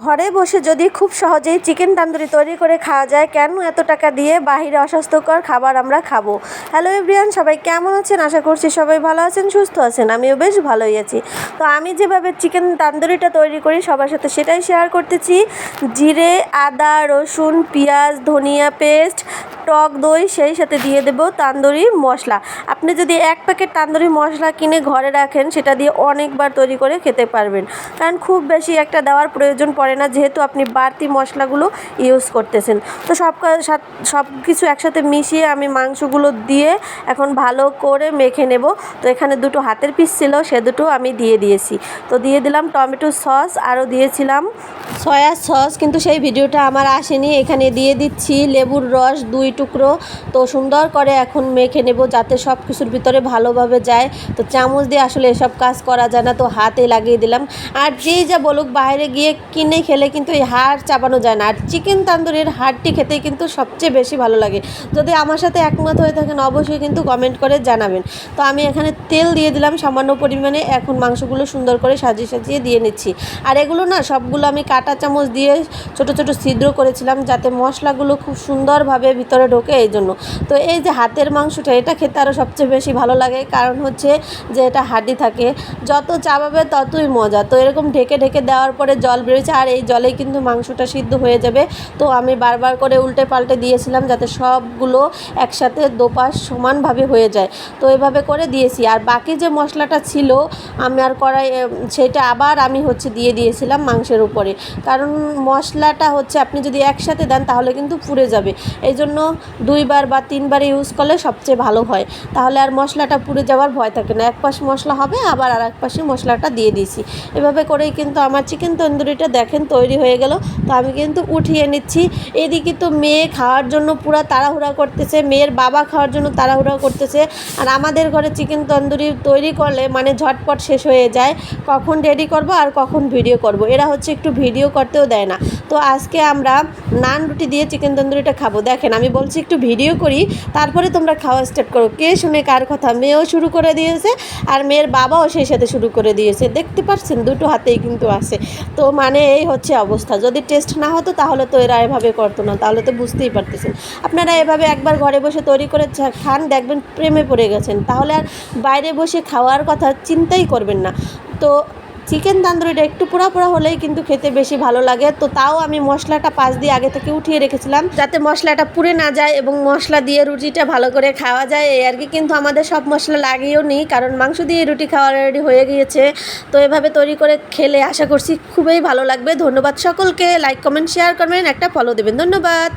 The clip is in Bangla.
ঘরে বসে যদি খুব সহজেই চিকেন তান্দুরি তৈরি করে খাওয়া যায়, কেন এত টাকা দিয়ে বাহিরে অস্বাস্থ্যকর খাবার আমরা খাব? হ্যালো এভরিয়ান সবাই কেমন আছেন? আশা করছি সবাই ভালো আছেন, সুস্থ আছেন, আমিও বেশ ভালোই আছি। তো আমি যেভাবে চিকেন তান্দুরিটা তৈরি করি, সবার সাথে সেটাই শেয়ার করতেছি। জিরে, আদা, রসুন, পেঁয়াজ, ধনিয়া পেস্ট টক দই, সেই সাথে দিয়ে দেব তান্দুরি মশলা। আপনি যদি এক প্যাকেট তান্দুরি মশলা কিনে ঘরে রাখেন, সেটা দিয়ে অনেকবার তৈরি করে খেতে পারবেন। কারণ খুব বেশি একটা দেওয়ার প্রয়োজন পড়ে না, যেহেতু আপনি বাড়তি মশলাগুলো ইউজ করতেছেন। তো সব সব কিছু একসাথে মিশিয়ে আমি মাংসগুলো দিয়ে এখন ভালো করে মেখে নেব। তো এখানে দুটো হাতের পিস ছিল, সে দুটো আমি দিয়ে দিয়েছি। তো দিয়ে দিলাম টমেটো সস, আরও দিয়েছিলাম সয়া সস, কিন্তু সেই ভিডিওটা আমার আসেনি। এখানে দিয়ে দিচ্ছি লেবুর রস, দুই টুকরো। তো সুন্দর করে এখন মেখে নেব যাতে সব কিছুর ভিতরে ভালোভাবে যায়। তো চামচ দিয়ে আসলে এসব কাজ করা যায় না, তো হাতে লাগিয়ে দিলাম। আর যেই যা বলুক, বাইরে গিয়ে কিনে খেলে কিন্তু এই হাড় চাপানো যায় না। আর চিকেন তান্দুরির হাড়টি খেতে কিন্তু সবচেয়ে বেশি ভালো লাগে। যদি আমার সাথে একমত হয়ে থাকেন, অবশ্যই কিন্তু কমেন্ট করে জানাবেন। তো আমি এখানে তেল দিয়ে দিলাম সামান্য পরিমাণে। এখন মাংসগুলো সুন্দর করে সাজিয়ে সাজিয়ে দিয়ে নিচ্ছি। আর এগুলো না, সবগুলো আমি কাটা চামচ দিয়ে ছোট ছোট ছিদ্র করেছিলাম যাতে মশলাগুলো খুব সুন্দরভাবে ভিতরে ঢোকে এই জন্য। তো এই যে হাতের মাংসটা, এটা খেতে আরও সবচেয়ে বেশি ভালো লাগে। কারণ হচ্ছে যে এটা হাড্ডি থাকে। যত চাবাবে ততই মজা। তো এরকম ঢেকে ঢেকে দেওয়ার পরে জল বেরোচ্ছে। আর এই জলেই কিন্তু মাংসটা সিদ্ধ হয়ে যাবে। তো আমি বারবার করে উল্টে পাল্টে দিয়েছিলাম যাতে সবগুলো একসাথে দোপাশ সমানভাবে হয়ে যায়। তো এভাবে করে দিয়েছি। আর বাকি যে মশলাটা ছিল আমি আর কড়াই এ, সেটা আবার আমি হচ্ছে দিয়ে দিয়েছিলাম মাংসের উপরে। কারণ মশলাটা হচ্ছে আপনি যদি একসাথে দেন তাহলে কিন্তু পুড়ে যাবে। এই জন্য দুইবার বা তিনবার ইউজ করলে সবচেয়ে ভালো হয়। তাহলে আর মশলাটা পুড়ে যাওয়ার ভয় থাকে না। এক পাশ মশলা হবে আবার আর এক পাশে মশলাটা দিয়ে দিয়েছি। এভাবে করেই কিন্তু আমার চিকেন তন্দুরিটা দেখেন তৈরি হয়ে গেল। তো আমি কিন্তু উঠিয়ে নিচ্ছি। এদিকে তো মেয়ে খাওয়ার জন্য পুরো তাড়াহুড়া করতেছে। মেয়ের বাবা খাওয়ার জন্য তাড়াহুড়া করতেছে। আর আমাদের ঘরে চিকেন তন্দুরি তৈরি করলে মানে ঝটপট শেষ হয়ে যায়, কখন রেডি করব আর কখন ভিডিও করব। এরা হচ্ছে একটু ভিডিও করতেও দেয় না। তো আজকে আমরা নান রুটি দিয়ে চিকেন তন্দুরিটা খাব। দেখেন, আমি বলছি একটু ভিডিও করি, তারপরে তোমরা খাওয়া স্টার্ট করো। কে শুনে কার কথা? মেয়েও শুরু করে দিয়েছে আর মেয়ের বাবাও সেই সাথে শুরু করে দিয়েছে। দেখতে পাচ্ছেন দুটো হাতেই কিন্তু আছে। তো মানে এই হচ্ছে অবস্থা। যদি টেস্ট না হতো তাহলে তো এরা এভাবে করতো না, তাহলে তো বুঝতেই পারতেছেন। আপনারা এভাবে একবার ঘরে বসে তৈরি করে খান, দেখবেন প্রেমে পড়ে গেছেন। তাহলে আর বাইরে বসে খাওয়ার কথা চিন্তাই করবেন না। তো চিকেন তান্দুরিটা একটু পোড়া পোড়া হলেই কিন্তু খেতে বেশি ভালো লাগে। তো তাও আমি মশলাটা পাশ দিয়ে আগে থেকে উঠিয়ে রেখেছিলাম যাতে মশলাটা পুড়ে না যায় এবং মশলা দিয়ে রুটিটা ভালো করে খাওয়া যায়। এই আর কি, কিন্তু আমাদের সব মশলা লাগিয়েও নিই, কারণ মাংস দিয়ে রুটি খাওয়া রেডি হয়ে গিয়েছে। তো এভাবে তৈরি করে খেলে আশা করছি খুবই ভালো লাগবে। ধন্যবাদ সকলকে। লাইক কমেন্ট শেয়ার করবেন একটা ফলো দেবেন। ধন্যবাদ।